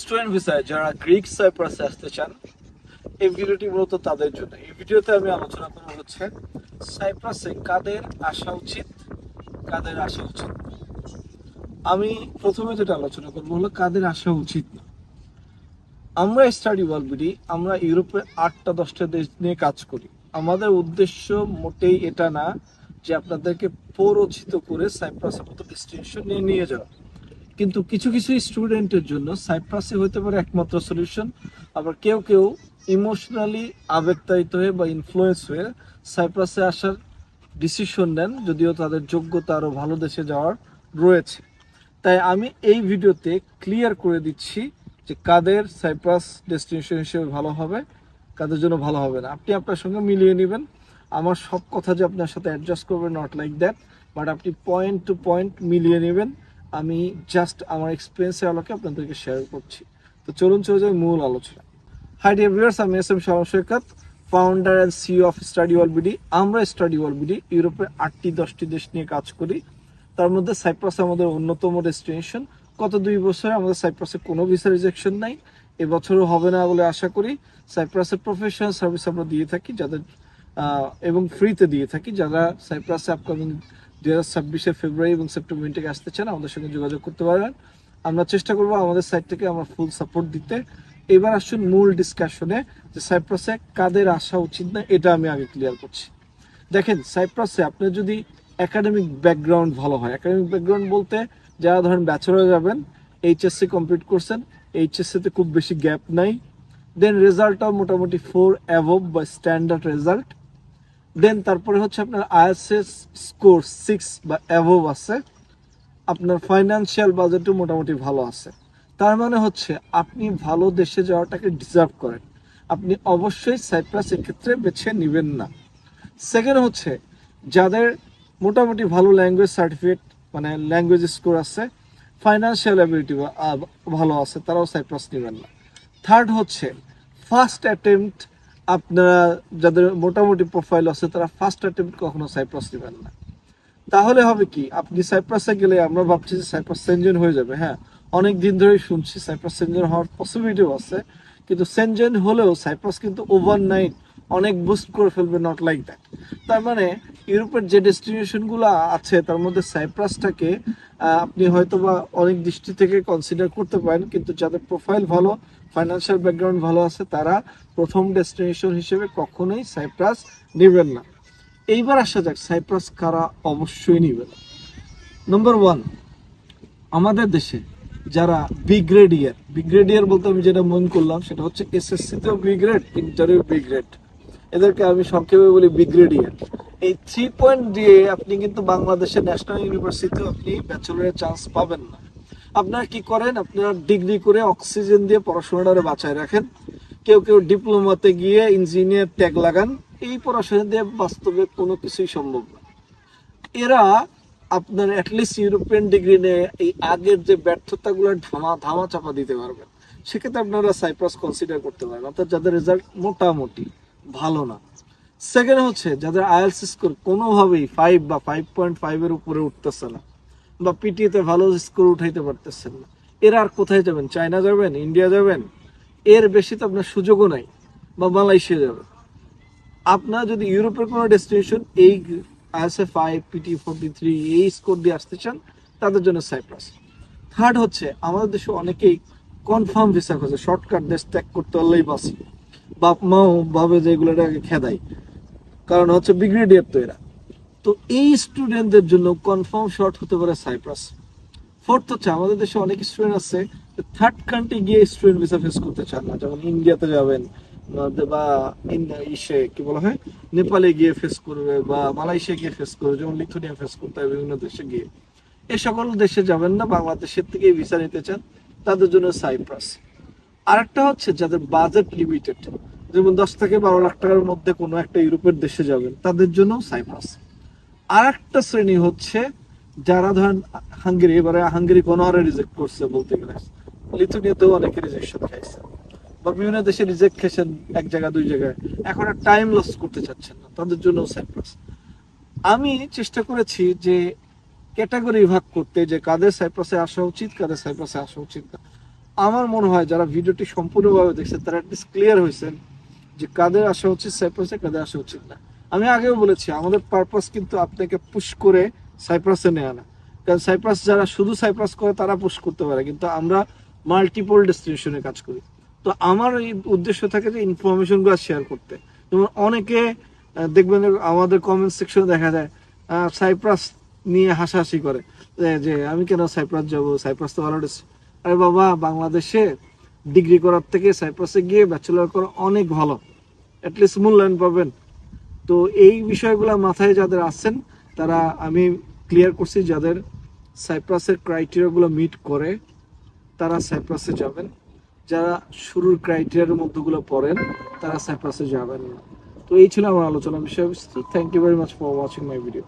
Student ভিসায় যারা Greek সাইপ্রাসে আসতে চান, এই ভিডিওটি মূলত তাদের জন্য। এই ভিডিওতে আমি আলোচনা করব হচ্ছে সাইপ্রাসে কাদের আসা উচিত, কাদের আসা উচিত আমি প্রথমে যেটা আলোচনা করব হলো কাদের আসা উচিত না। আমরা স্টাডি ওয়ালবিডি আমরা ইউরোপে আটটা, দশটা দেশ নিয়ে কাজ করি। আমাদের উদ্দেশ্য মোটেই এটা না যে আপনাদেরকে পৌরচিত করে সাইপ্রাসের মতো ডেস্টিনেশন নিয়ে নিয়ে যাওয়া। কিন্তু কিছু কিছু স্টুডেন্টের জন্য সাইপ্রাসে হতে পারে একমাত্র সলিউশন। আবার কেউ কেউ ইমোশনালি আবেগতায়িত হয়ে বা ইনফ্লুয়েন্স হয়ে সাইপ্রাসে আসার ডিসিশন নেন, যদিও তাদের যোগ্যতা আরও ভালো দেশে যাওয়ার রয়েছে। তাই আমি এই ভিডিওতে ক্লিয়ার করে দিচ্ছি যে কাদের সাইপ্রাস ডেস্টিনেশন হিসেবে ভালো হবে, কাদের জন্য ভালো হবে না। আপনি আপনার সঙ্গে মিলিয়ে নেবেন। আমার সব কথা যে আপনার সাথে অ্যাডজাস্ট করবে নট লাইক দ্যাট বাট আপনি পয়েন্ট টু পয়েন্ট মিলিয়ে নেবেন। আমি জাস্ট আমার এক্সপিরিয়েন্সের আলোকে আপনাদেরকে শেয়ার করছি। তো চলুন, চলে যাই মূল আলোচনা হাই ডিয়ার ভিউয়ার্স আমি S M Saikat founder and CEO of Study Wall BD আমরা স্টাডি ওয়াল বিডি ইউরোপের আটটি, দশটি দেশ নিয়ে কাজ করি। তার মধ্যে সাইপ্রাস আমাদের অন্যতম ডেস্টিনেশন গত দুই বছরে আমাদের সাইপ্রাসে কোনো ভিসা রিজেকশন নাই। এবছরও হবে না বলে আশা করি। সাইপ্রাসের প্রফেশনাল সার্ভিস আমরা দিয়ে থাকি, যাদের এবং ফ্রিতে দিয়ে থাকি। যারা সাইপ্রাসে আপকামিং দুই হাজার ছাব্বিশে ফেব্রুয়ারি এবং সেপ্টেম্বর থেকে আসতে চান আমাদের সঙ্গে যোগাযোগ করতে পারবেন। আমরা চেষ্টা করব আমাদের সাইড থেকে আমরা ফুল সাপোর্ট দিতে। এবার আসুন মূল ডিসকাশনে যে সাইপ্রাসে কাদের আসা উচিত না এটা আমি আগে ক্লিয়ার করছি। দেখেন সাইপ্রাসে আপনার যদি একাডেমিক ব্যাকগ্রাউন্ড ভালো হয় একাডেমিক ব্যাকগ্রাউন্ড বলতে যারা ধরেন ব্যাচেলর যাবেন এইচএসসি কমপ্লিট করছেন এইচএসসিতে খুব বেশি গ্যাপ নাই। দেন রেজাল্টটাও মোটামুটি ফোর অ্যাভব বা স্ট্যান্ডার্ড রেজাল্ট দেন তারপরে হচ্ছে আপনার আইএসএস স্কোর সিক্স বা অ্যাভব আছে। আপনার ফাইন্যান্সিয়াল বাজেটও মোটামুটি ভালো আছে। তার মানে হচ্ছে আপনি ভালো দেশে যাওয়াটাকে ডিজার্ভ করেন। আপনি অবশ্যই সাইপ্রাস এক্ষেত্রে বেছে নেবেন না। সেকেন্ড হচ্ছে যাদের মোটামুটি ভালো ল্যাঙ্গুয়েজ সার্টিফিকেট মানে ল্যাঙ্গুয়েজ স্কোর আছে ফাইন্যান্সিয়াল অ্যাবিলিটি ভালো আছে, তারাও সাইপ্রাস নেবেন না। থার্ড হচ্ছে ফার্স্ট অ্যাটেম্পট আপনারা যাদের মোটামুটি প্রোফাইল আছে, তারা ফার্স্ট অ্যাটেম্পট কখনো সাইপ্রাস নেবেন না। তাহলে হবে কি, আপনি সাইপ্রাসে গেলে আমরা ভাবছি যে সাইপ্রাস সেনজেন হয়ে যাবে হ্যাঁ? অনেক দিন ধরেই শুনছি সাইপ্রাস সেনজেন হওয়ার পসিবিলিটিও আছে, কিন্তু সেনজেন হলেও সাইপ্রাস কিন্তু ওভার ওভারনাইট অনেক বুস্ট করে ফেলবে নট লাইক দ্যাট তার মানে ইউরোপের যে ডেস্টিনেশনগুলো আছে, তার মধ্যে সাইপ্রাসটাকে আপনি হয়তো বা অনেক দৃষ্টি থেকে কনসিডার করতে পারেন, কিন্তু যাদের প্রোফাইল ভালো ফাইন্যান্সিয়াল ব্যাকগ্রাউন্ড ভালো আছে, তারা প্রথম ডেস্টিনেশন হিসেবে কখনোই সাইপ্রাস নেবেন না। এইবার আসা যাক সাইপ্রাস কারা অবশ্যই নেবেন নম্বর ওয়ান আমাদের দেশে যারা B grade year B year বলতে আমি যেটা মন করলাম সেটা হচ্ছে এসএসসি তেও বি গ্রেড ইন্টারভিউ বিগ্রেড এদেরকে আমি সংক্ষেপে বলি বি গ্রেড ইয়ার এই থ্রি পয়েন্ট দিয়ে আপনি কিন্তু বাংলাদেশের ন্যাশনাল ইউনিভার্সিটিতেও আপনি ব্যাচেলরের চান্স পাবেন না। আপনারা কি করেন? আপনারা ডিগ্রি করে অক্সিজেন দিয়ে পড়াশোনাটা বাঁচায় রাখেন। কেউ কেউ ডিপ্লোমাতে গিয়ে ইঞ্জিনিয়ার ট্যাগ লাগান। এই পড়াশোনা দিয়ে বাস্তবে কোনো কিছুই সম্ভব না। এরা আপনার অ্যাটলিস্ট ইউরোপিয়ান ডিগ্রি নিয়ে এই আগের যে ব্যর্থতাগুলো ধামা ধামা চাপা দিতে পারবেন। সেক্ষেত্রে আপনারা সাইপ্রাস কনসিডার করতে পারেন। অর্থাৎ যাদের রেজাল্ট মোটামুটি ভালো না। সেকেন্ড হচ্ছে, যাদের আইএলস স্কোর কোনোভাবেই ফাইভ বা ফাইভ পয়েন্ট ফাইভের উপরে উঠতেছে না। বা পিটিতে ভালো স্কোর উঠাইতে পারতেছেন না। এরা আর কোথায় যাবেন? চায়না যাবেন? ইন্ডিয়া যাবেন? এর বেশি তো আপনার সুযোগও নাই বা মালয়েশিয়া যাবেন। আপনার যদি ইউরোপের কোনো ডেস্টিনেশন এই আইএসএ ফাইভ পিটি ফোরটি থ্রি এই স্কোর দিয়ে আসতে চান, তাদের জন্য সাইপ্রাস থার্ড হচ্ছে, আমাদের দেশে অনেকেই কনফার্ম ভিসা খোঁজে। শর্টকাট দেশ ত্যাগ করতে পারলেই বাসি বাপ মাও ভাবে যে এগুলোটাকে খেদাই কারণ হচ্ছে বিগ্রেডিয়ার তো এরা। তো এই স্টুডেন্টদের জন্য কনফার্ম শর্ট হতে পারে সাইপ্রাস ফোর্থ হচ্ছে, আমাদের দেশে অনেক স্টুডেন্ট আছে থার্ড কান্ট্রি গিয়ে স্টুডেন্ট ভিসা ফেস করতে চান না। যেমন ইন্ডিয়াতে যাবেন বা ইসে, কি বলা হয়? নেপালে গিয়ে ফেস করবে বা মালয়েশিয়া গিয়ে ফেস করবে, যেমন লিথুনিয়া ফেস করতে হবে বিভিন্ন দেশে গিয়ে। এই সকল দেশে যাবেন না, বাংলাদেশের থেকে ভিসা নিতে চান, তাদের জন্য সাইপ্রাস আরেকটা হচ্ছে, যাদের বাজেট লিমিটেড যেমন দশ থেকে বারো লাখ টাকার মধ্যে কোনো একটা ইউরোপের দেশে যাবেন, তাদের জন্য সাইপ্রাস আর একটা শ্রেণি হচ্ছে যারা ধরেন হাঙ্গেরি, এবারে হাঙ্গেরি কোনো হারে রিজেক্ট করছে বলতে গেলে। লিথুনিয়াতেও অনেকে রিজেকশন খাইছে। বা বিভিন্ন দেশে রিজেক্ট খেয়েছেন এক জায়গা দুই জায়গায়। এখন আর টাইম লস করতে চাচ্ছেন না। তাদের জন্য সাইপ্রাস আমি চেষ্টা করেছি যে ক্যাটাগরি ভাগ করতে যে কাদের সাইপ্রাসে আসা উচিত, কাদের সাইপ্রাসে আসা উচিত না। আমার মনে হয় যারা ভিডিওটি সম্পূর্ণভাবে দেখছে, তারা অ্যাটলিস্ট ক্লিয়ার হয়েছেন যে কাদের আসা উচিত সাইপ্রাসে কাদের আসা উচিত না। আমি আগেও বলেছি, আমাদের পারপাস কিন্তু আপনাকে পুশ করে সাইপ্রাসে নেওয়া না কারণ সাইপ্রাস যারা শুধু সাইপ্রাস করে, তারা পুশ করতে পারে। কিন্তু আমরা মাল্টিপল ডেস্টিনেশনে কাজ করি। তো আমার উদ্দেশ্য থাকে যে ইনফরমেশনগুলো শেয়ার করতে। যেমন অনেকে দেখবেন আমাদের কমেন্ট সেকশনে দেখা যায় সাইপ্রাস নিয়ে হাসাহাসি করে। যে- আমি কেন সাইপ্রাস যাব? সাইপ্রাস তো ভালো আরে বাবা, বাংলাদেশে ডিগ্রি করার থেকে সাইপ্রাসে গিয়ে ব্যাচেলর করা অনেক ভালো। অ্যাটলিস্ট মূল্যায়ন পাবেন। তো এই বিষয়গুলো মাথায় যাদের আছেন, তারা আমি ক্লিয়ার করছি যাদের সাইপ্রাসের ক্রাইটেরিয়াগুলো মিট করে, তারা সাইপ্রাসে যাবেন। যারা শুরুর ক্রাইটেরিয়ার মধ্যগুলো পড়েন, তারা সাইপ্রাসে যাবেন না। তো এই ছিল আমার আলোচনা বিষয়বস্তু। Thank you very much for watching my video